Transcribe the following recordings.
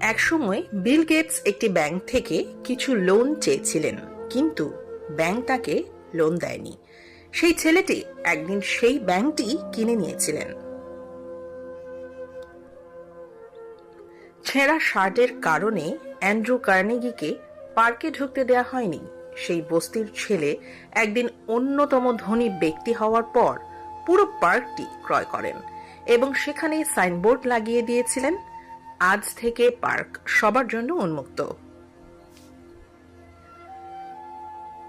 একসময় Bill Gates একটি bank থেকে কিছু লোন চেয়েছিলেন, কিন্তু ব্যাংক তাকে লোন দেয়নি। সেই ছেলেটি একদিন সেই ব্যাংকটি কিনে নিয়েছিলেন। ছেঁড়া শার্টের কারণে অ্যান্ড্রু কার্নেগিকে পার্কে ঢুকতে দেয়া হয়নি। সেই বস্তির ছেলে একদিন অন্যতম ধনী ব্যক্তি হওয়ার পর পুরো পার্কটি ক্রয় করেন এবং সেখানে সাইনবোর্ড লাগিয়ে দিয়েছিলেন আজ থেকে পার্ক সবার জন্য উন্মুক্ত।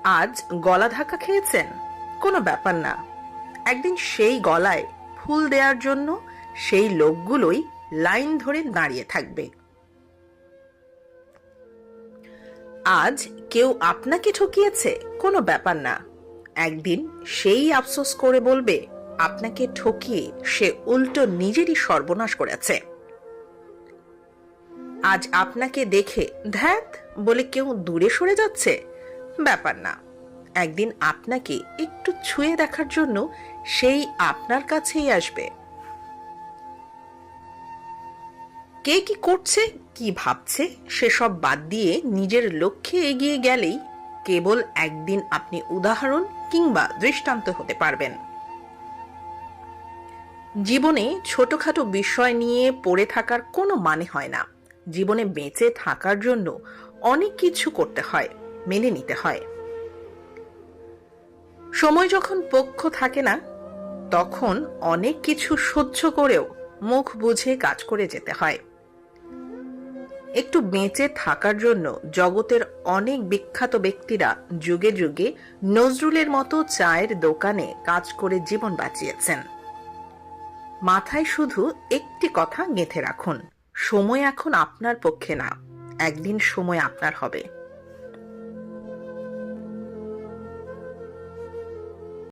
আজ গলা ধাক্কা খেয়েছেন? কোনো ব্যাপার না। একদিন সেই গলায় ফুল দেওয়ার জন্য সেই লোকগুলোই লাইন ধরে দাঁড়িয়ে থাকবে। আজ কেউ আপনাকে ঠকিয়েছে? কোনো ব্যাপার না। একদিন সেই আফসোস করে বলবে, আপনাকে ঠকিয়ে সে উল্টো নিজেরই সর্বনাশ করেছে। আজ আপনাকে দেখে ধ্যাত বলে কেউ দূরে সরে যাচ্ছে? ব্যাপার না। একদিন আপনাকে একটু ছুঁয়ে দেখার জন্য সেই আপনার কাছেই আসবে। কে কি করছে, কি ভাবছে, সেসব বাদ দিয়ে নিজের লক্ষ্যে এগিয়ে গেলেই কেবল একদিন আপনি উদাহরণ কিংবা দৃষ্টান্ত হতে পারবেন। জীবনে ছোটখাটো বিষয় নিয়ে পড়ে থাকার কোনো মানে হয় না। জীবনে বেঁচে থাকার জন্য অনেক কিছু করতে হয়, মেনে নিতে হয়। সময় যখন পক্ষ থাকে না, তখন অনেক কিছু সহ্য করেও মুখ বুঝে কাজ করে যেতে হয়। একটু বেঁচে থাকার জন্য জগতের অনেক বিখ্যাত ব্যক্তিরা যুগে যুগে নজরুলের মতো চায়ের দোকানে কাজ করে জীবন বাঁচিয়েছেন। মাথায় শুধু একটি কথা গেঁথে রাখুন সময় এখন আপনার পক্ষে না। একদিন সময় আপনার হবে।